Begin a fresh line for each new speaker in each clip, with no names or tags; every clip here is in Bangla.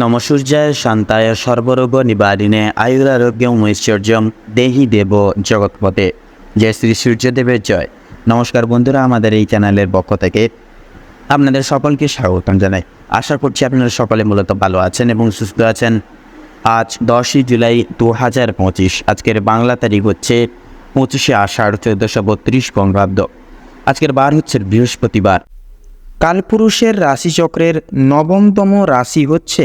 নমসূর্যায় শান্তায় সর্বরোগ নিবারিণে আয়ুরারোগ্যম ঐশ্বর্যম দেহি দেব জগৎপথে। জয় শ্রী সূর্যদেবের জয়। নমস্কার বন্ধুরা, আমাদের এই চ্যানেলের পক্ষ থেকে আপনাদের সকলকে স্বাগতম জানাই। আশা করছি আপনারা সকলে মূলত ভালো আছেন এবং সুস্থ আছেন। আজ দশই জুলাই দু হাজার পঁচিশ, আজকের বাংলা তারিখ হচ্ছে পঁচিশে আষাঢ় চোদ্দোশো বত্রিশ বঙ্গাব্দ। আজকের বার হচ্ছে বৃহস্পতিবার। কালপুরুষের রাশিচক্রের নবমতম রাশি হচ্ছে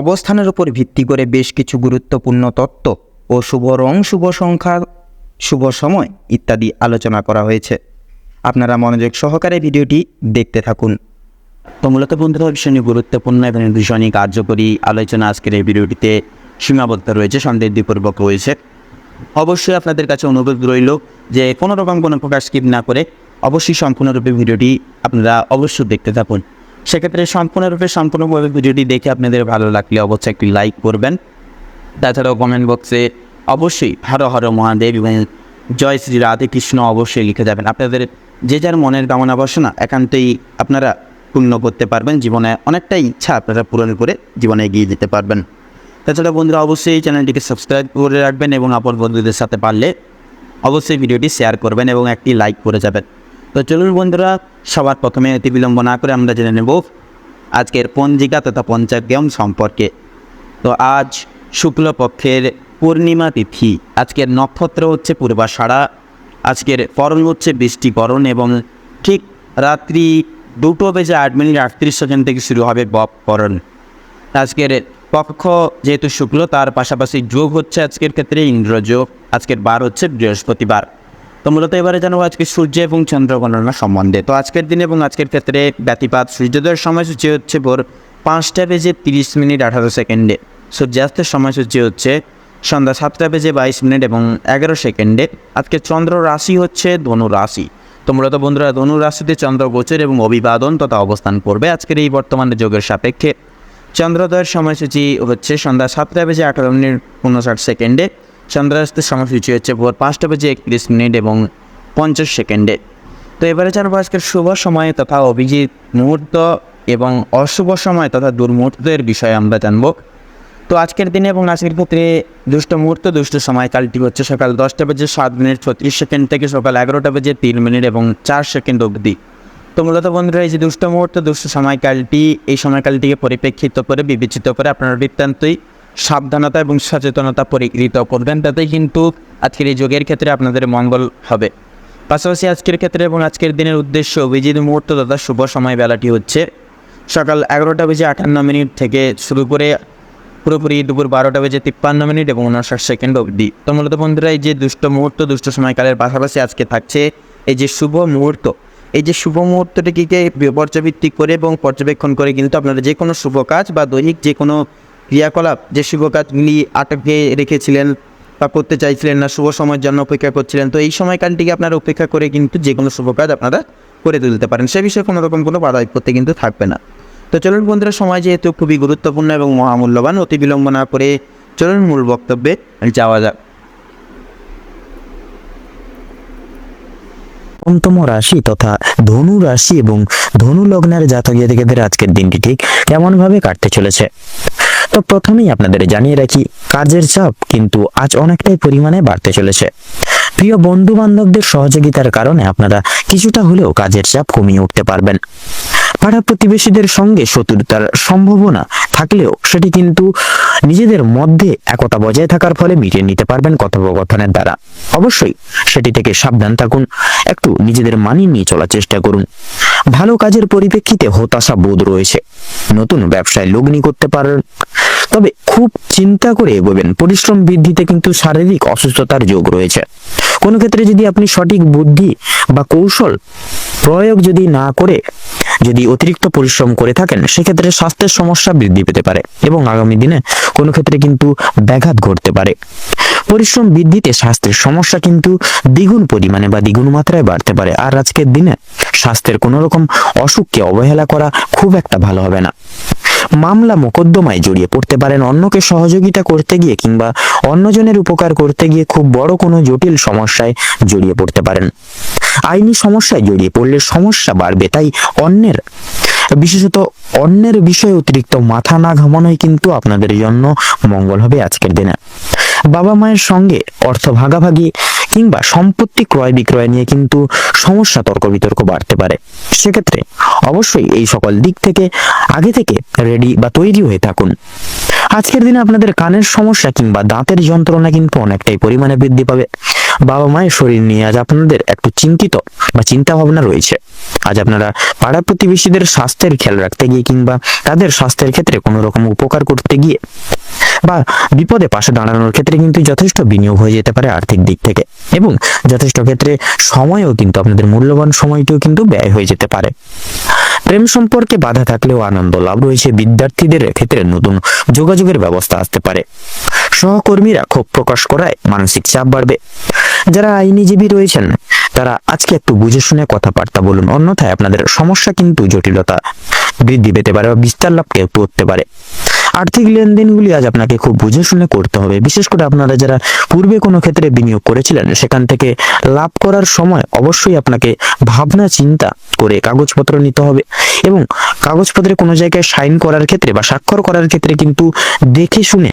অবস্থানের উপর ভিত্তি করে বেশ কিছু গুরুত্বপূর্ণ তত্ত্ব ও শুভ রং, শুভ সংখ্যা, শুভ সময় ইত্যাদি আলোচনা করা হয়েছে। আপনারা মনোযোগ সহকারে ভিডিওটি দেখতে থাকুন। তো মূলত বন্ধুরা ভীষণই গুরুত্বপূর্ণ এবং ভীষণই কার্যকরী আলোচনা আজকের এই ভিডিওটিতে সীমাবদ্ধ রয়েছে সন্দেহপূর্বক রয়েছে। অবশ্যই আপনাদের কাছে অনুরোধ রইল যে কোনো রকম কোনো প্রকার স্কিপ না করে অবশ্যই সম্পূর্ণরূপে ভিডিওটি আপনারা অবশ্যই দেখতে থাকুন। সেক্ষেত্রে সম্পূর্ণরূপে সম্পূর্ণভাবে ভিডিওটি দেখে আপনাদের ভালো লাগলে অবশ্যই একটি লাইক করবেন। তাছাড়াও কমেন্ট বক্সে অবশ্যই হর হর মহাদেব এবং জয় শ্রী রাধে কৃষ্ণ অবশ্যই লিখে যাবেন। আপনাদের যে যার মনের কামনা বাসনা একান্তই আপনারা পূর্ণ করতে পারবেন। জীবনে অনেকটাই ইচ্ছা আপনারা পূরণ করে জীবনে এগিয়ে যেতে পারবেন। তাছাড়া বন্ধুরা, অবশ্যই চ্যানেলটিকে সাবস্ক্রাইব করে রাখবেন এবং আপন বন্ধুদের সাথে পারলে অবশ্যই ভিডিওটি শেয়ার করবেন এবং একটি লাইক করে যাবেন। তো চলুন বন্ধুরা, সবার প্রথমে অতি বিলম্ব না করে আমরা জেনে নেব আজকের পঞ্জিকা তথা পঞ্চাগ্রাম সম্পর্কে। তো আজ শুক্লপক্ষের পূর্ণিমা তিথি, আজকের নক্ষত্র হচ্ছে পূর্বাষাঢ়া, আজকের করণ হচ্ছে বৃষ্টিকরণ এবং ঠিক রাত্রি দুটো বেজে আট মিনিট আটত্রিশ সেকেন্ড থেকে শুরু হবে বপ করণ আজকের পক্ষ যেহেতু শুক্ল, তার পাশাপাশি যোগ হচ্ছে আজকের ক্ষেত্রে ইন্দ্রযোগ, আজকের বার হচ্ছে বৃহস্পতিবার। তো মূলত এবারে জানাব আজকে সূর্য এবং চন্দ্র গণনা সম্বন্ধে। তো আজকের দিন এবং আজকের ক্ষেত্রে ব্যতিপাত, সূর্যোদয়ের সময়সূচি হচ্ছে ভোর পাঁচটা বেজে তিরিশ মিনিট আঠারো সেকেন্ডে, সূর্যাস্তের সময়সূচি হচ্ছে সন্ধ্যা সাতটা বেজে বাইশ মিনিট এবং এগারো সেকেন্ডে। আজকে চন্দ্র রাশি হচ্ছে ধনু রাশি। তো মূলত বন্ধুরা, ধনু রাশিতে চন্দ্র গোচর এবং অভিবাদন তথা অবস্থান করবে আজকের এই বর্তমানে যোগের সাপেক্ষে। চন্দ্রোদয়ের সময়সূচি হচ্ছে সন্ধ্যা সাতটা বেজে আঠারো মিনিট উনষাট সেকেন্ডে চন্দ্রাস্তের সময়সূচি হচ্ছে ভোর পাঁচটা বেজে একত্রিশ মিনিট এবং পঞ্চাশ সেকেন্ডে। তো এবারে জানব আজকের শুভ সময় তথা অভিজিৎ মুহূর্ত এবং অশুভ সময় তথা দুর্মুহূর্তের বিষয়ে আমরা জানব। তো আজকের দিনে এবং আজকের ক্ষেত্রে দুষ্ট মুহূর্ত, দুষ্ট সময়কালটি হচ্ছে সকাল দশটা বেজে সাত মিনিট ছত্রিশ সেকেন্ড থেকে সকাল এগারোটা বেজে তিন মিনিট এবং চার সেকেন্ড অবধি। তো মূলত বন্ধুরা, এই যে দুষ্ট মুহূর্ত, দুষ্ট সময়কালটি এই সময়কালটিকে পরিপ্রেক্ষিত করে, বিবেচিত করে আপনারা নিতান্তই সাবধানতা এবং সচেতনতা পরিকৃত করবেন, তাতেই কিন্তু আজকের এই যোগের ক্ষেত্রে আপনাদের মঙ্গল হবে। পাশাপাশি আজকের ক্ষেত্রে এবং আজকের দিনের উদ্দেশ্য অভিজিৎ মুহূর্ত তথা শুভ সময় বেলাটি হচ্ছে সকাল এগারোটা বেজে আটান্ন মিনিট থেকে শুরু করে পুরোপুরি দুপুর বারোটা বেজে তিপ্পান্ন মিনিট এবং উনষাট সেকেন্ড অবধি। তো মূলত বন্ধুরা, এই যে দুষ্ট মুহূর্ত, দুষ্ট সময়কালের পাশাপাশি আজকে থাকছে এই যে শুভ মুহূর্ত। এই যে শুভ মুহূর্তটিকে পর্যবেক্ষিক করে এবং পর্যবেক্ষণ করে কিন্তু আপনারা যে কোনো শুভ কাজ বা দৈনিক যে কোনো ক্রিয়াকলাপ যে শুভ কাজগুলি আটকে রেখেছিলেন বা করতে চাইছিলেন না, শুভ সময়ের জন্য অপেক্ষা করছিলেন, তো এই সময়কালটিকে আপনারা উপেক্ষা করে কিন্তু যে কোনো শুভ কাজ আপনারা করে তুলতে পারেন। সে বিষয়ে কোনো রকম কোনো বাধা বিপত্তি কিন্তু থাকবে না। তো চলুন বন্ধুরা, সময় যেহেতু খুবই গুরুত্বপূর্ণ এবং মহামূল্যবান, অতি বিলম্ব না করে চলুন মূল বক্তব্যে যাওয়া যাক।
পঞ্চম রাশি তথা ধনু রাশি এবং ধনু লগ্নের জাতক জাতিকাদের আজকের দিনটি ঠিক কেমন ভাবে কাটতে চলেছে? তো প্রথমেই আপনাদের জানিয়ে রাখি, কাজের চাপ কিন্তু আজ অনেকটাই পরিমাণে বাড়তে চলেছে। প্রিয় বন্ধু বান্ধবদের সহযোগিতার কারণে আপনারা কিছুটা হলেও কাজের চাপ কমিয়ে উঠতে পারবেন। পাড়া প্রতিবেশীদের সঙ্গে শত্রুতার সম্ভাবনা থাকলেও সেটি কিন্তু নিজেদের মধ্যে একতা বজায় থাকার ফলে মিটিয়ে নিতে পারবেন কথোপকথনের দ্বারা। অবশ্যই সেটি থেকে সাবধান থাকুন, একটু নিজেদের মানিয়ে নিয়ে চলার চেষ্টা করুন। ভালো কাজের পরিপ্রেক্ষিতে হতাশা বোধ রয়েছে। নতুন ব্যবসায় লগ্নি করতে পারেন তবে খুব চিন্তা করে এগোবেন। পরিশ্রম বৃদ্ধিতে কিন্তু শারীরিক অসুস্থতার যোগ রয়েছে। কোনো ক্ষেত্রে যদি আপনি সঠিক বুদ্ধি বা কৌশল প্রয়োগ যদি না করে, যদি অতিরিক্ত পরিশ্রম করে থাকেন, সেক্ষেত্রে স্বাস্থ্যের সমস্যা বৃদ্ধি পেতে পারে এবং আগামী দিনে কোনো ক্ষেত্রে কিন্তু ব্যাঘাত ঘটতে পারে। পরিশ্রম বৃদ্ধিতে স্বাস্থ্যের সমস্যা কিন্তু দ্বিগুণ পরিমাণে বা দ্বিগুণ মাত্রায় বাড়তে পারে। আর আজকের দিনে স্বাস্থ্যের কোনো রকম অসুখকে অবহেলা করা খুব একটা ভালো হবে না। মামলা মোকদ্দমায় জড়িয়ে পড়তে পারেন অন্যকে সহযোগিতা করতে গিয়ে কিংবা অন্যজনের উপকার করতে গিয়ে খুব বড় কোনো জটিল সমস্যায় জড়িয়ে পড়তে পারেন। আইনি সমস্যায় জড়িয়ে পড়লে সমস্যা বাড়বে, তাই অন্যের, বিশেষত অন্যের বিষয়ে অতিরিক্ত মাথা না ঘামানোই কিন্তু আপনাদের জন্য মঙ্গল হবে আজকের দিনে। বাবা মায়ের সঙ্গে অর্থ ভাগাভাগি কিংবা সম্পত্তি ক্রয় বিক্রয় নিয়ে কিন্তু সমস্যা তর্ক বিতর্ক বাড়তে পারে। সেক্ষেত্রে অবশ্যই এই সকল দিক থেকে আগে থেকে রেডি বা তৈরি হয়ে থাকুন। আজকের দিনে আপনাদের কানের সমস্যা কিংবা দাঁতের যন্ত্রণা কিন্তু অনেকটাই পরিমাণে বৃদ্ধি পাবে। বাবা মায়ের শরীর নিয়ে আজ আপনাদের একটু চিন্তিত বা চিন্তা ভাবনা রয়েছে। আজ আপনারা পাড়া প্রতিবেশীদের স্বাস্থ্যের খেয়াল রাখতে গিয়ে কিংবা তাদের স্বাস্থ্যের ক্ষেত্রে কোনো রকম উপকার করতে গিয়ে বা বিপদে পাশে দাঁড়ানোর ক্ষেত্রে কিন্তু যথেষ্ট বিনিয়োগ হয়ে যেতে পারে আর্থিক দিক থেকে এবং যথেষ্ট ক্ষেত্রে সময়ও কিন্তু আপনাদের মূল্যবান সময়টিও কিন্তু ব্যয় হয়ে যেতে পারে। প্রেম সম্পর্কে বাধা থাকলেও আনন্দ লাভ রয়েছে, বিদ্যার্থীদের ক্ষেত্রে নতুন যোগাযোগের ব্যবস্থা আসতে পারে। সহকর্মীরা ক্ষোভ প্রকাশ করায় মানসিক চাপ বাড়বে। যারা আইনিজীবী রয়েছেন, তারা আজকে একটু বুঝে শুনে কথাবার্তা বলুন। অন্যথায় আপনাদের সমস্যা কিন্তু জটিলতা বৃদ্ধি পেতে পারে বা বিস্তার লাভকে করতে পারে। আর্থিক লেনদেনগুলি আজ আপনাকে খুব বুঝে শুনে করতে হবে। বিশেষ করে আপনারা যারা পূর্বে কোনো ক্ষেত্রে বিনিয়োগ করেছিলেন, সেখান থেকে লাভ করার সময় অবশ্যই আপনাকে ভাবনা, চিন্তা করে কাগজপত্র নিতে হবে এবং কাগজপত্রে কোনো জায়গায় সাইন করার ক্ষেত্রে বা স্বাক্ষর করার ক্ষেত্রে কিন্তু দেখে শুনে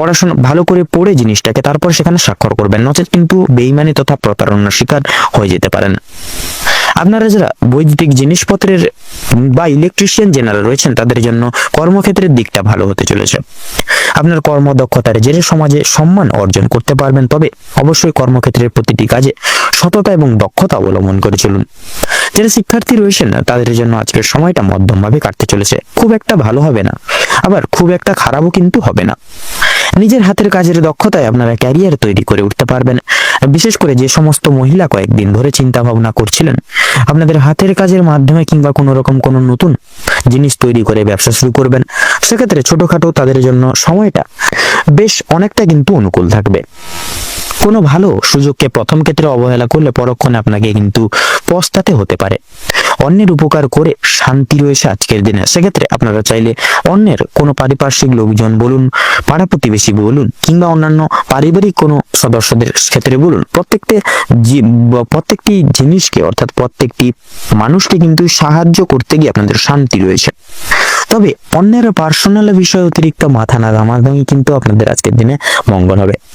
পড়াশোনা ভালো করে পড়ে জিনিসটাকে তারপর সেখানে স্বাক্ষর করবেন। নচেত কিন্তু বেইমানি তথা প্রতারণার শিকার হয়ে যেতে পারেন। আপনারা যারা বৈদ্যুতিক জিনিসপত্রের বা ইলেকট্রিশিয়ান জেনারেল রয়েছেন, তাদের জন্য কর্মক্ষেত্রের দিকটা ভালো হতে চলেছে। আপনার কর্মদক্ষতার জেরে সমাজে সম্মান অর্জন করতে পারবেন, তবে অবশ্যই কর্মক্ষেত্রের প্রতিটি কাজে সততা এবং দক্ষতা অবলম্বন করে চলুন। যারা শিক্ষার্থী রয়েছেন, তাদের জন্য আজকের সময়টা মধ্যমভাবে কাটতে চলেছে। খুব একটা ভালো হবে না। আবার খুব একটা খারাপও কিন্তু হবে না। নিজের হাতের কাজের দক্ষতায় আপনারা ক্যারিয়ার তৈরি করে উঠতে পারবেন। বিশেষ করে যে সমস্ত মহিলা কয়েকদিন ধরে চিন্তা ভাবনা করছিলেন, আপনাদের হাতের কাজের মাধ্যমে কিংবা কোনো রকম কোনো নতুন জিনিস তৈরি করে ব্যবসা শুরু করবেন, সেক্ষেত্রে ছোটখাটো তাদের জন্য সময়টা বেশ অনেকটা কিন্তু অনুকূল থাকবে। কোনো ভালো সুযোগকে প্রথম ক্ষেত্রে অবহেলা করলে পরক্ষণে আপনাকে কিন্তু পস্তাতে হতে পারে। অন্যের উপকার করে শান্তি রয়েছে আজকের দিনে। সেক্ষেত্রে আপনারা চাইলে অন্যের কোনো পারিপার্শ্বিক লোকজন বলুন, পাড়া প্রতিবেশী বলুন, কিংবা অন্যান্য পারিবারিক কোনো সদস্যদের ক্ষেত্রে বলুন, প্রত্যেকটি প্রত্যেকটি জিনিসকে, অর্থাৎ প্রত্যেকটি মানুষকে কিন্তু সাহায্য করতে গিয়ে আপনাদের শান্তি রয়েছে। তবে অন্যের পার্সোনাল বিষয়ে অতিরিক্ত মাথা না ঘামাঘামি কিন্তু আপনাদের আজকের দিনে মঙ্গল হবে।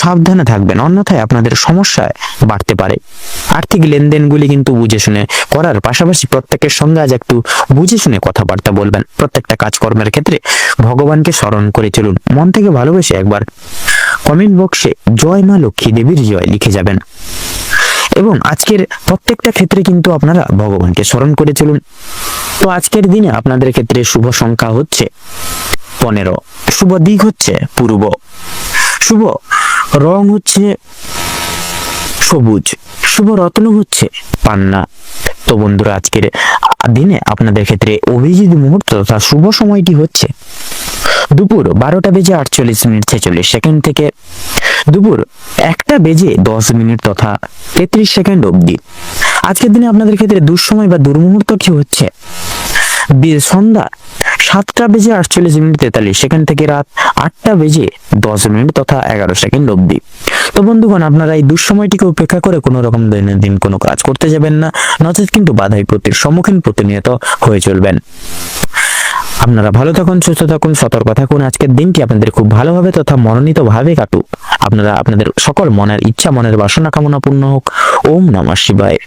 সাবধানে থাকবেন, অন্যথায় আপনাদের সমস্যায় বাড়তে পারে। আর্থিক লেনদেনগুলি কিন্তু বুঝে শুনে করার পাশাপাশি প্রত্যেকের সঙ্গে আজ একটু বুঝে শুনে কথাবার্তা বলবেন। প্রত্যেকটা কাজকর্মের ক্ষেত্রে ভগবানকে স্মরণ করে চলুন। মন থেকে ভালোবেসে একবার কমেন্ট বক্সে জয় মা লক্ষ্মী দেবীর জয় লিখে যাবেন। এবং আজকের প্রত্যেকটা ক্ষেত্রে কিন্তু আপনারা ভগবানকে স্মরণ করে চলুন। তো আজকের দিনে আপনাদের ক্ষেত্রে শুভ সংখ্যা হচ্ছে পনেরো, শুভ দিক হচ্ছে পূর্ব। শুভ রং হচ্ছে সবুজ, শুভ রত্ন হচ্ছে পান্না। তো বন্ধুরা, আজকের দিনে আপনাদের ক্ষেত্রে অভিজিৎ মুহূর্ত তথা শুভ সময়টি হচ্ছে দুপুর বারোটা বেজে আটচল্লিশ মিনিট ছেচল্লিশ সেকেন্ড থেকে দুপুর একটা বেজে দশ মিনিট তথা তেত্রিশ সেকেন্ড অবধি। আজকের দিনে আপনাদের ক্ষেত্রে দুঃসময় বা দুর্মুহূর্ত কি হচ্ছে? সন্ধ্যা সাতটা বেজে আটচল্লিশ মিনিট তেতাল্লিশ সেকেন্ড থেকে রাত আটটা বেজে দশ মিনিট তথা এগারো সেকেন্ড অব্দি তো বন্ধুগণ, আপনারা এই দুঃসময়টিকে উপেক্ষা করে কোনো রকম দৈনন্দিন কোনো কাজ করতে যাবেন না। নচেত কিন্তু বাধা বিপত্তির সম্মুখীন প্রতিনিয়ত হয়ে চলবেন। আপনারা ভালো থাকুন, সুস্থ থাকুন, সতর্ক থাকুন। আজকের দিনটি আপনাদের খুব ভালোভাবে তথা মনোনীত ভাবে কাটুক। আপনারা, আপনাদের সকল মনের ইচ্ছা, মনের বাসনা কামনা পূর্ণ হোক। ওম নমঃ শিবায়।